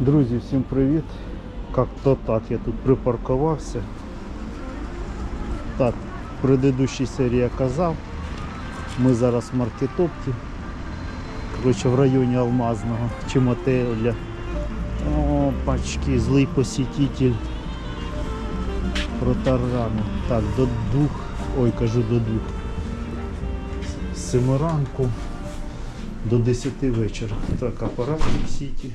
Друзі, всім привіт! Как то так, я тут припаркувався. Так, в предыдущій серії я казав. Ми зараз в маркетопті. Коротше, в районі Алмазного чи мотеля. О, пачки, злий посетитель. Протарану. Так, до двох. Ой, кажу до двох. З семи ранку до 10 вечора. Так, апарат в сіті.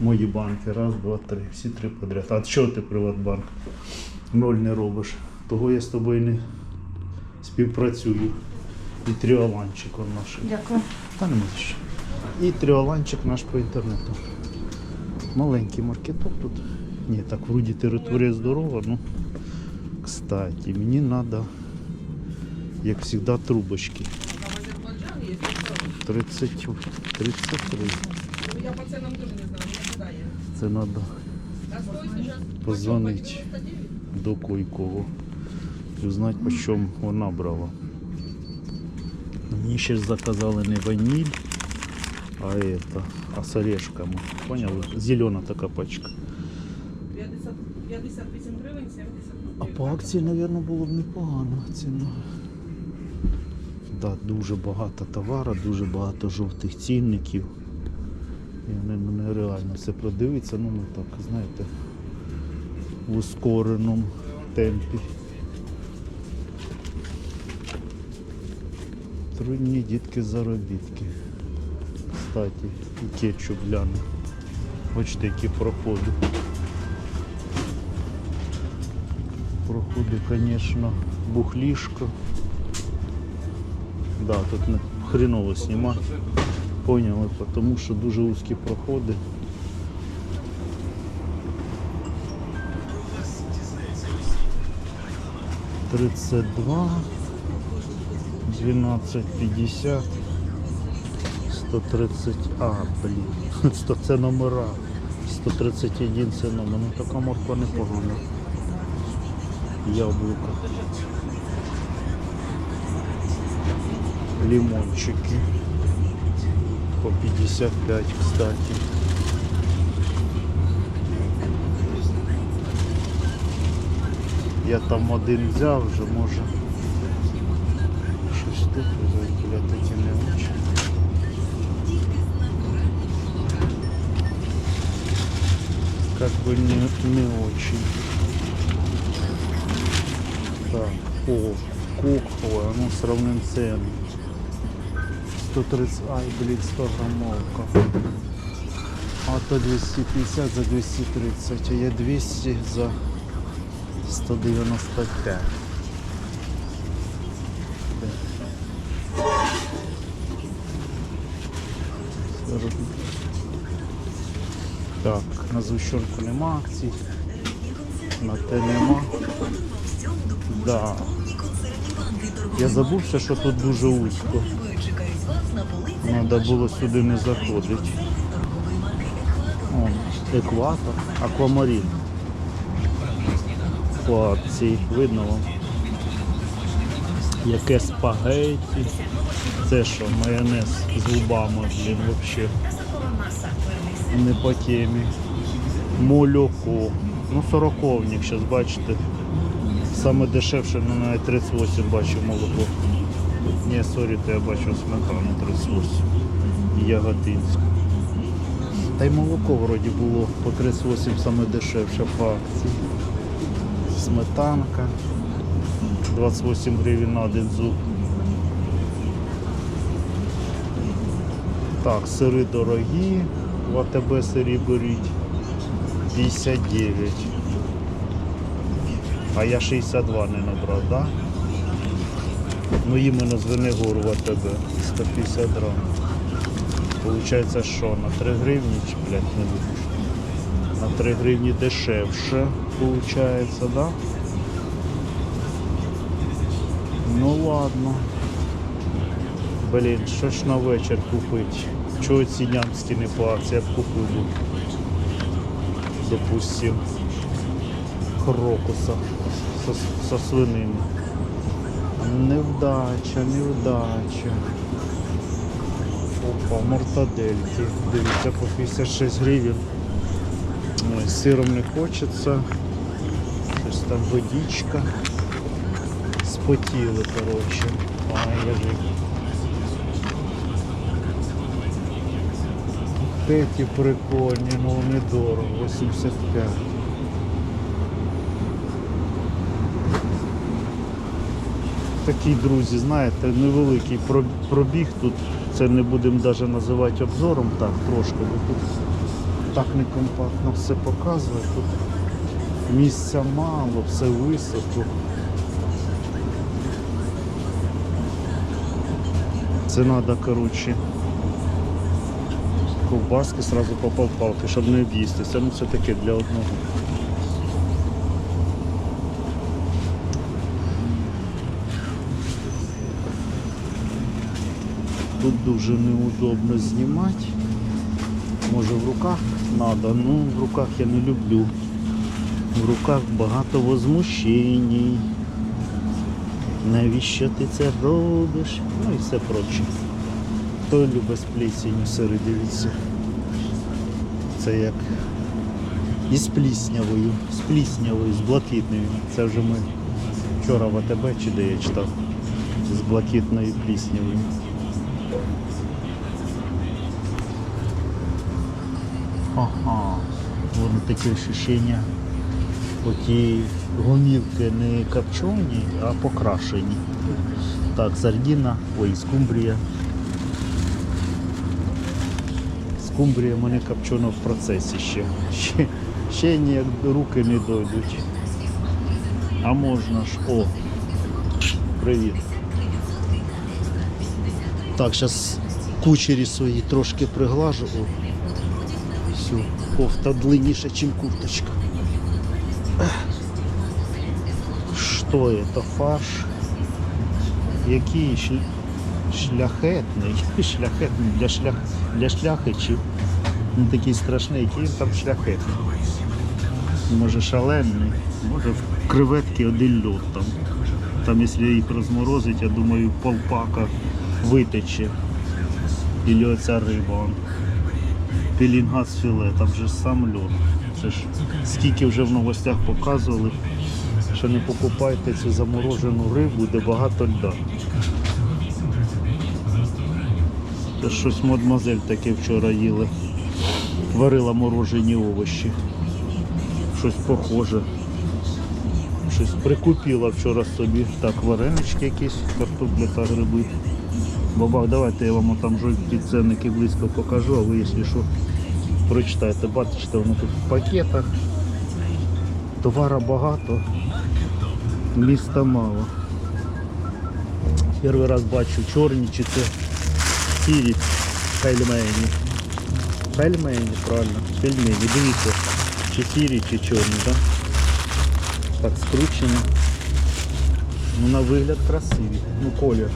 Мої банки. Раз, два, три. Всі три подряд. А що ти Приватбанк? Ноль не робиш. Того я з тобою не співпрацюю. І тріоланчик он наш. Дякую. Та за що. І тріоланчик наш по інтернету. Маленький маркеток тут. Ні, так вроді територія здорова, ну. Кстати, мені треба, як завжди, трубочки. 30, 33. Ну, Я по ценам тоже не знаю, не куда я. Це треба А стоит сейчас Позвонить. почем? По 99? до Койкового. І узнати, по чому вона брала. Мені ще заказали не ваніль, а это, а з орешками. Поняли? Зелена така пачка. 58 гривень, 70 А по акції, мабуть, було б непогано ціна. Да, дуже багато товару, дуже багато жовтих цінників. І не- ну, нереально це продивитися, ну не так, знаєте, в ускореному темпі. Трудні дітки заробітки. Кстати, і кетчуп гляну. Бачите, які проходи. Проходи, звісно, бухлішко. Да, тут хреново знімати. Поняли, тому що дуже вузькі проходи. Тридцять два, двенадцать пятьдесят, сто тридцать, а, блін, сто це номера, 131 це номер, ну така морква непогана. Яблуко. Лимончики. По 55, кстати. Я там один взяв вже, може. Щось тут такі не очень. Как бы не, не очень. Так, о, кухова, ну сравним цены. 130, ай, блин, 100 граммовка. А то 250 за 230, а я 200 за 195. Так, на зущенку нема акцій. На те нема. Да. Я забувся, що тут дуже вузько. Треба було сюди не заходити. О, екватор, аквамарін. По акції, видно вам. Яке спагетті. Це що, майонез з губами, блін, взагалі. Не по темі. Молоко. Ну, сороковник, зараз бачите. Саме дешевше, ну навіть 38 бачив молоко. Ні, сорі, то я бачив сметану 38. Яготинську. Та й молоко вроді було по 38 саме дешевше по акції. Сметанка. 28 гривень на один зуб. Так, сири дорогі. В АТБ сирі беріть. 59. А я 62 не набрав, так? Да? Ну іменно з Венегору в АТБ. 150 грам. Получається що? На 3 гривні чи, блядь, не випущу. На 3 гривні дешевше, получається, да? Ну ладно. Блін, що ж на вечір купити? Чого ці нямські не по акції, я б купив. Допустим, крокуса со, со свинини. Невдача, невдача. Опа, мортадельки. Дивіться, по 56 гривень. Ой, сиром не хочеться. Щось там водичка. Спотіли, коротше. Ай, лежить. Теті прикольні, ну вони дорого, 85. Такий, друзі, знаєте, невеликий пробіг тут. Це не будемо навіть називати обзором, так, трошки, бо тут так некомпактно все показує. Тут місця мало, все високо. Це треба, коротше, ковбаски сразу попав палки, щоб не об'їстися. Ну це таке для одного. Тут дуже неудобно знімати. Може в руках треба, ну в руках я не люблю. В руках багато возмущень. Навіщо ти це робиш? Ну і все проче. Хто любить з плісінню сири, дивіться. Це як із пліснявою, з пліснявою, з блакитною. Це вже ми вчора в АТБ чи де я читав. З блакитною пліснявою. Ага, воно таке ощущення. Оті гумілки не копчені, а покрашені. Так, сардіна, ой, скумбрія. Скумбрія в мене копчена в процесі ще. Ще, ще ніяк руки не дойдуть. А можна ж. О! Привіт. Так, зараз кучері свої трошки приглажу. Все, кофта длинніша, ніж курточка. Що це? Фарш? Який шляхетний? Шляхетний для шлях для шляхи не такий страшний, який він там шляхетний. Може шалений, може в креветки один льот там. Там, якщо їх розморозить, я думаю, полпака витече. Ілі риба. он. Пілінгас філе, там же сам льот. Це ж скільки вже в новостях показували, що не покупайте цю заморожену рибу, де багато льда. Це щось мадмазель таке вчора їли. Варила морожені овочі. Щось похоже. Щось прикупила вчора собі. Так, варенички якісь, картопля та гриби. Бабах, давайте я вам там жовті ценники близько покажу, а ви, якщо що, прочитайте. Бачите, воно тут в пакетах. Товара багато, міста мало. Перший раз бачу чорні чи це сірі пельмені. Пельмені, правильно, пельмені. Дивіться, чи сірі, чи чорні, так? Так скручено. Ну, на вигляд красиві. Ну, колір.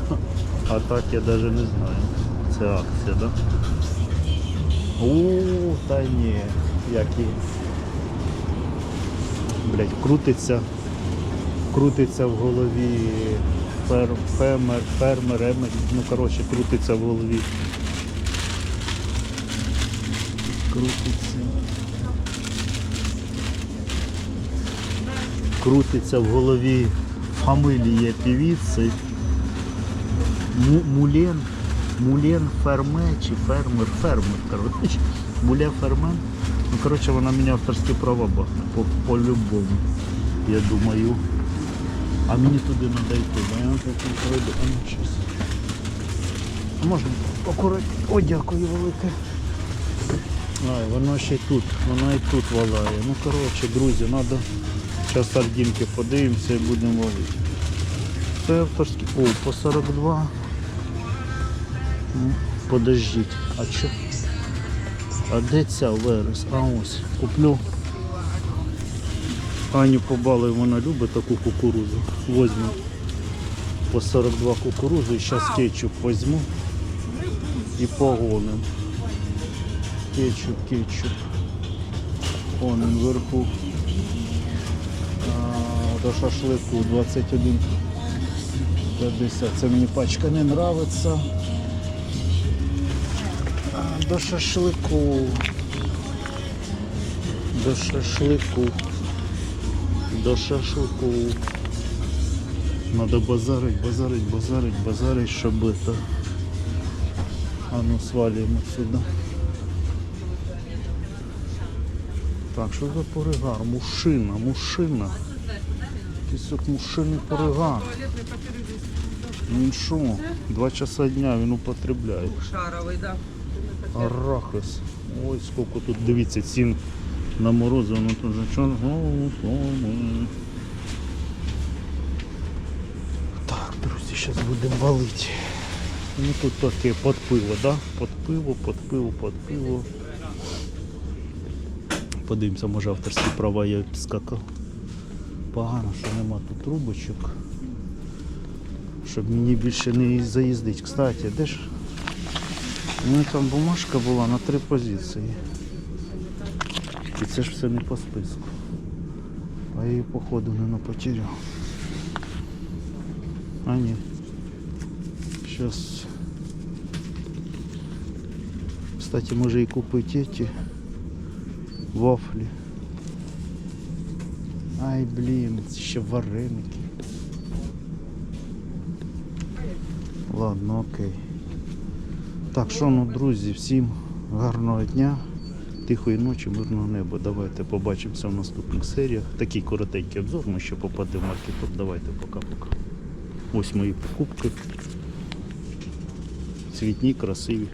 А так я навіть не знаю. Це акція, так? Да? У, та ні. Які. Блять, крутиться. Крутиться в голові фер, фермер, фермер, емер, ну коротше, крутиться в голові. Крутиться. Крутиться в голові фамилія півіці. Му- Мулен, Мулен Ферме чи фермер, фермер, коротше. Мулен Фермен. Ну, коротше, вона мені авторські права ба- по- по-любому, я думаю. А мені туди треба йти, бо я не пройду. А ну. Можна акуратно. О, дякую велике. Ай, воно ще й тут, воно і тут валає. Ну коротше, друзі, треба зараз сардинки подивимося і будемо валити. Це авторський. О, по 42. Подождіть. А що? А де ця верес? А ось. Куплю. Аню побалую, вона любить таку кукурузу. Возьму по 42 кукурузу і зараз кетчуп візьму і погоним. Кетчуп, кетчуп. Вон він вверху. А, до шашлику 21 50. Це мені пачка не нравиться. До шашлику До шашлику. До шашлику. Надо базарить, базарить, базарить, базарить, щоб это. А ну свалюємо сюди. Так, що за поригар? Мушина, мушина. Якийсь от мушиний поригар. Він що? Два часа дня він употребляє. Шаровий, да. Арахис. Ой, сколько тут, дивіться, цін на морози, воно тут же чорно. Так, друзі, зараз будемо валити. Ну тут таке під пиво, да? Під пиво, під пиво, під пиво. Подивимося, може авторські права я підскакав. Погано, що нема тут трубочок. Щоб мені більше не заїздити. Кстати, де ж у мене там бумажка була на три позиції. І це ж все не по списку. А я її походу не потеряв. А ні. Сейчас. Кстати, може і купити эти вафлі. Ай, блін, ще вареники. Ладно, окей. Так, що ну, друзі, всім гарного дня, тихої ночі, мирного неба. Давайте побачимося в наступних серіях. Такий коротенький обзор, ми ще попадемо в маркетоп. Давайте пока-пока. Ось мої покупки. Цвітні, красиві.